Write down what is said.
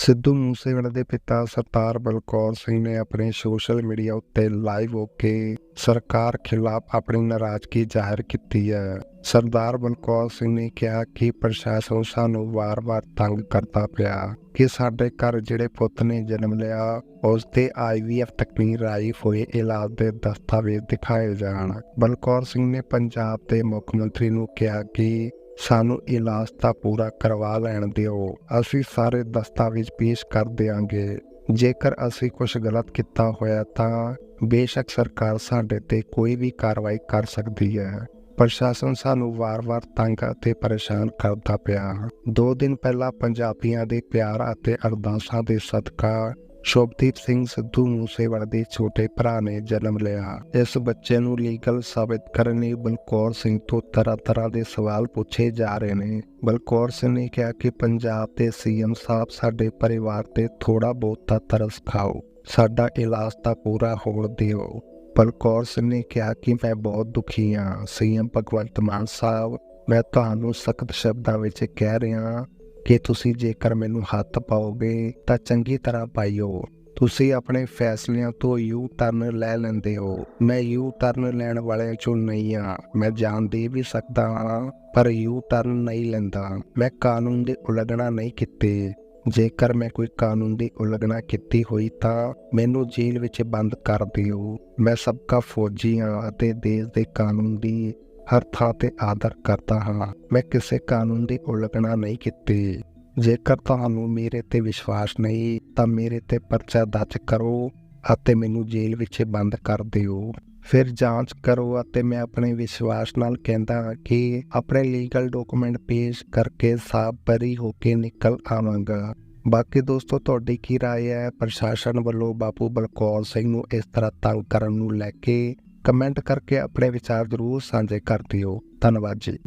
ਸਿੱਧੂ ਮੂਸੇਵਾਲੇ ਦੇ ਪਿਤਾ ਸਰਦਾਰ ਬਲਕੌਰ ਸਿੰਘ ਨੇ ਆਪਣੇ ਸੋਸ਼ਲ ਮੀਡੀਆ ਉੱਤੇ ਲਾਈਵ ਹੋ ਕੇ ਸਰਕਾਰ ਖਿਲਾਫ ਆਪਣੀ ਨਾਰਾਜ਼ਗੀ ਜ਼ਾਹਿਰ ਕੀਤੀ ਹੈ। ਸਰਦਾਰ ਬਲਕੌਰ ਸਿੰਘ ਨੇ ਕਿਹਾ ਕਿ ਪ੍ਰਸ਼ਾਸਨ ਸਾਨੂੰ ਵਾਰ-ਵਾਰ ਤੰਗ ਕਰਦਾ ਪਿਆ ਕਿ ਸਾਡੇ ਘਰ ਜਿਹੜੇ ਪੁੱਤ ਨੇ ਜਨਮ ਲਿਆ, ਉਸ ਤੇ ਆਈਵੀਐਫ ਤਕਨੀਕ ਰਾਈ ਹੋਏ ਇਲਾਜ ਦੇ ਦਸਤਾਵੇਜ਼ ਦਿਖਾਏ ਜਾਣ। ਬਲਕੌਰ ਸਿੰਘ ਨੇ ਪੰਜਾਬ ਦੇ ਮੁੱਖ ਮੰਤਰੀ ਨੂੰ ਕਿਹਾ ਕਿ ਸਾਨੂੰ ਇਲਾਜ ਤਾਂ ਪੂਰਾ ਕਰਵਾ ਲੈਣ ਦਿਓ। ਅਸੀਂ ਸਾਰੇ ਦਸਤਾਵੇਜ਼ ਪੇਸ਼ ਕਰ ਦਿਆਂਗੇ। ਜੇਕਰ ਅਸੀਂ ਕੁਝ ਗਲਤ ਕੀਤਾ ਹੋਇਆ ਤਾਂ ਬੇਸ਼ੱਕ ਸਰਕਾਰ ਸਾਡੇ ਤੇ ਕੋਈ ਵੀ ਕਾਰਵਾਈ ਕਰ ਸਕਦੀ ਹੈ। ਪ੍ਰਸ਼ਾਸਨ ਸਾਨੂੰ ਵਾਰ-ਵਾਰ ਤੰਗ ਅਤੇ ਪਰੇਸ਼ਾਨ ਕਰਦਾ ਪਿਆ। ਦੋ ਦਿਨ ਪਹਿਲਾਂ ਪੰਜਾਬੀਆਂ ਦੇ ਪਿਆਰ ਅਤੇ ਅਰਦਾਸਾਂ ਦੇ ਸਦਕਾ ਸ਼ੋਭਦੀਪ ਸਿੰਘ ਸਿੱਧੂ ਮੂਸੇਵਾਲੇ ਦੇ ਛੋਟੇ ਭਰਾ ਨੇ ਜਨਮ ਲਿਆ। ਇਸ ਬੱਚੇ ਨੂੰ ਲੀਗਲ ਸਾਬਿਤ ਕਰਨ ਲਈ ਬਲਕੌਰ ਸਿੰਘ ਤੋਂ ਤਰ੍ਹਾਂ ਤਰ੍ਹਾਂ ਦੇ ਸਵਾਲ ਪੁੱਛੇ ਜਾ ਰਹੇ ਨੇ। ਬਲਕੌਰ ਸਿੰਘ ਨੇ ਕਿਹਾ ਕਿ ਪੰਜਾਬ ਦੇ ਸੀਐਮ ਸਾਹਿਬ ਸਾਡੇ ਪਰਿਵਾਰ ਤੇ ਥੋੜਾ ਬਹੁਤਾ ਤਰਸ ਖਾਓ। ਸਾਡਾ ਇਲਾਜ ਤਾਂ ਪੂਰਾ ਹੋਣ ਦਿਓ। ਬਲਕੌਰ ਸਿੰਘ ਨੇ ਕਿਹਾ ਕਿ ਮੈਂ ਬਹੁਤ ਦੁਖੀ ਹਾਂ। ਸੀਐਮ ਭਗਵੰਤ ਮਾਨ ਸਾਹਿਬ, ਮੈਂ ਤੁਹਾਨੂੰ ਸਖਤ ਸ਼ਬਦਾਂ ਵਿੱਚ ਕਹਿ ਰਿਹਾ ਕਿ ਤੁਸੀਂ ਜੇਕਰ ਮੈਨੂੰ ਹੱਥ ਪਾਓਗੇ ਤਾਂ ਚੰਗੀ ਤਰ੍ਹਾਂ ਪਾਈਓ। ਤੁਸੀਂ ਆਪਣੇ ਫੈਸਲਿਆਂ ਤੋਂ ਯੂ ਟਰਨ ਲੈ ਲੈਂਦੇ ਹੋ। ਮੈਂ ਯੂ ਟਰਨ ਲੈਣ ਵਾਲਿਆਂ ਚੋਂ ਨਹੀਂ ਹਾਂ। ਮੈਂ ਜਾਣ ਦੇ ਵੀ ਸਕਦਾ ਹਾਂ, ਪਰ ਯੂ ਟਰਨ ਨਹੀਂ ਲੈਂਦਾ। ਮੈਂ ਕਾਨੂੰਨ ਦੀ ਉਲੰਘਣਾ ਨਹੀਂ ਕੀਤੀ। ਜੇਕਰ ਮੈਂ ਕੋਈ ਕਾਨੂੰਨ ਦੀ ਉਲੰਘਣਾ ਕੀਤੀ ਹੋਈ ਤਾਂ ਮੈਨੂੰ ਜੇਲ੍ਹ ਵਿੱਚ ਬੰਦ ਕਰ ਦਿਓ। ਮੈਂ ਸਭ ਸਬਕਾ ਫੌਜੀ ਹਾਂ ਅਤੇ ਦੇਸ਼ ਦੇ ਕਾਨੂੰਨ ਦੀ ਹਰ ਥਾਂ ਤੇ ਆਦਰ ਕਰਦਾ ਹਾਂ ਮੈਂ ਕਿਸੇ ਕਾਨੂੰਨ ਦੀ ਉਲੰਘਣਾ ਨਹੀਂ ਕੀਤੀ ਜੇਕਰ ਤੁਹਾਨੂੰ ਮੇਰੇ ਤੇ ਵਿਸ਼ਵਾਸ ਨਹੀਂ ਤਾਂ ਮੇਰੇ ਤੇ ਪਰਚਾ ਦਰਜ ਕਰੋ ਅਤੇ ਮੈਨੂੰ ਜੇਲ੍ਹ ਵਿੱਚ ਬੰਦ ਕਰ ਦਿਓ ਫਿਰ ਜਾਂਚ ਕਰੋ ਅਤੇ ਮੈਂ ਆਪਣੇ ਵਿਸ਼ਵਾਸ ਨਾਲ ਕਹਿੰਦਾ ਹਾਂ ਕਿ ਆਪਣੇ ਲੀਗਲ ਡਾਕੂਮੈਂਟ ਪੇਸ਼ ਕਰਕੇ ਸਾਫ ਬਰੀ ਹੋ ਕੇ ਨਿਕਲ ਆਵਾਂਗਾ ਬਾਕੀ ਦੋਸਤੋ ਤੁਹਾਡੀ ਕੀ رائے ਹੈ ਪ੍ਰਸ਼ਾਸਨ ਵੱਲੋਂ ਬਾਪੂ ਬਲਕੌਰ ਸਿੰਘ ਨੂੰ ਇਸ ਤਰ੍ਹਾਂ ਤੰਗ ਕਰਨ ਨੂੰ ਲੈ ਕੇ ਕਮੈਂਟ ਕਰਕੇ ਆਪਣੇ ਵਿਚਾਰ ਜ਼ਰੂਰ ਸਾਂਝੇ ਕਰ ਦਿਓ। ਧੰਨਵਾਦ ਜੀ।